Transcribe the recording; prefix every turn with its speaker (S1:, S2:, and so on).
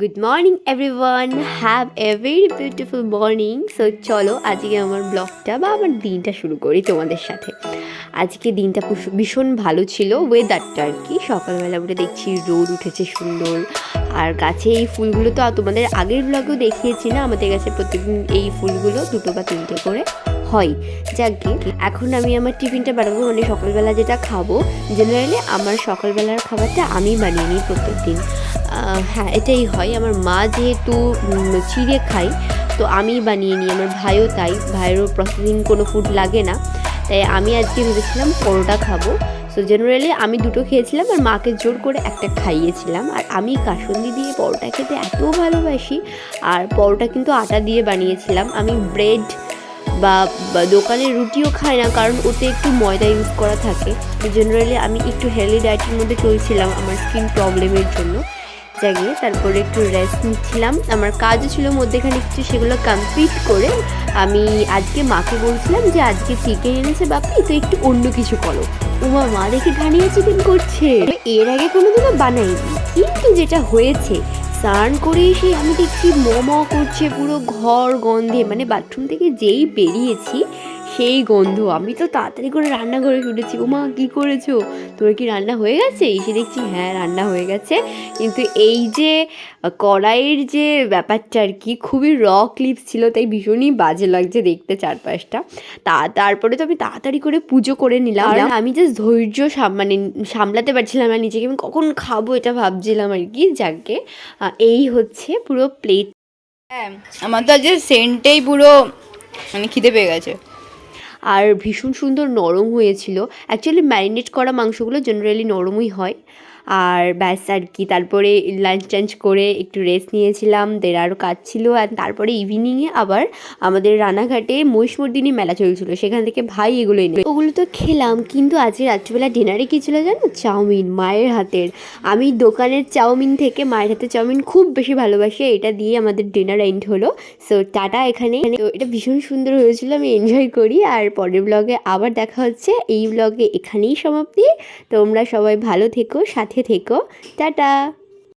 S1: Good morning everyone have a very beautiful morning so চলো আজকে আমার ব্লগটা বা আমার দিনটা শুরু করি তোমাদের সাথে। আজকে দিনটা ভীষণ ভালো ছিল ওয়েদারটা আর কি। সকালবেলা উঠে দেখছি রোদ উঠেছে সুন্দর। আর গাছে এই ফুলগুলো তো তোমাদের আগের ব্লগেও দেখিয়েছি না? আমাদের কাছে প্রত্যেকদিন এই ফুলগুলো দুটো বা তিনটে করে হয়। যাকে এখন আমি আমার টিফিনটা বানাবো মানে সকালবেলা যেটা খাব। জেনারেলি আমার সকালবেলার খাবারটা আমি বানিয়ে নিই প্রত্যেকদিন। আহ, হ্যাঁ এটাই হয়। আমার মা যেহেতু চিড়ে খাই তো আমি বানিয়ে নিই। আমার ভাইও তাই, ভাইয়েরও প্রসেসিং কোনো ফুড লাগে না। তাই আমি আজকে ভেবেছিলাম পরোটা খাব। সো জেনারেলি আমি দুটো খেয়েছিলাম আর মাকে জোর করে একটা খাইয়েছিলাম। আর আমি কাসন্দি দিয়ে পরোটা খেতে এত ভালোবাসি। আর পরোটা কিন্তু আটা দিয়ে বানিয়েছিলাম। আমি ব্রেড বা দোকানের রুটিও খাই না, কারণ ওতে একটু ময়দা ইউজ করা থাকে। জেনারেলি আমি একটু হেলদি ডায়েটের মধ্যে চলছিলাম আমার স্কিন প্রবলেমের জন্য। জাগিয়ে তারপরে একটু রেস্ট নিচ্ছিলাম। আমার কাজও ছিল মধ্যেখানে কিছু সেগুলো কমপ্লিট করে আমি আজকে মাকে বলছিলাম যে, আজকে চিকেন এনেছে বাপি, তো একটু অন্য কিছু করো। উমা, মা দেখে ঘানিয়া চিকেন করছে। এর আগে কোনোদিনও বানাইনি। কিন্তু যেটা হয়েছে, স্নান করে এসে আমি দেখছি ম করছে পুরো ঘর গন্ধে মানে বাথরুম থেকে যেই বেরিয়েছি সেই গন্ধ আমি তো তাড়াতাড়ি করে রান্না করে উঠেছি ও মা কী করেছ? তোর কি রান্না হয়ে গেছে? এসে দেখছি হ্যাঁ রান্না হয়ে গেছে। কিন্তু এই যে কড়াইয়ের যে ব্যাপারটা আর কি খুবই র ক্লিপস ছিল তাই ভীষণই বাজে লাগছে দেখতে চারপাশটা। তা তারপরে তো আমি তাড়াতাড়ি করে পুজো করে নিলাম। আর আমি জাস্ট ধৈর্য মানে সামলাতে পারছিলাম না নিজেকে। আমি কখন খাব এটা ভাবছিলাম আর কি যাকে। এই হচ্ছে পুরো প্লেট
S2: হ্যাঁ আমার তো আজকে সেন্টেই পুরো মানে খিদে পেয়ে গেছে।
S1: আর ভীষণ সুন্দর নরম হয়েছিল। অ্যাকচুয়ালি ম্যারিনেট করা মাংসগুলো জেনারেলি নরমই হয়। আর ব্যাস আর কি, তারপরে লাঞ্চ টাঞ্চ করে একটু রেস্ট নিয়েছিলাম দের আরও কাজ ছিল, আর তারপরে ইভিনিংয়ে আবার আমাদের রানাঘাটে মহিষমর্দিনী মেলা চলছিল, সেখান থেকে ভাই এগুলো এনে ওগুলো তো খেলাম, কিন্তু আজকে রাত্রিবেলা ডিনারে কী ছিল জানো? চাউমিন, মায়ের হাতের। আমি দোকানের চাউমিন থেকে মায়ের হাতের চাউমিন খুব বেশি ভালোবাসি, এটা দিয়ে আমাদের ডিনার এন্ড হলো। সো টাটা এখানে। তো এটা ভীষণ সুন্দর হয়েছিল, আমি এনজয় করি, আর পরের ব্লগে আবার দেখা হচ্ছে। এই ব্লগে এখানেই সমাপ্তি। তোমরা সবাই ভালো থেকো সাথে থেকো। টাটা!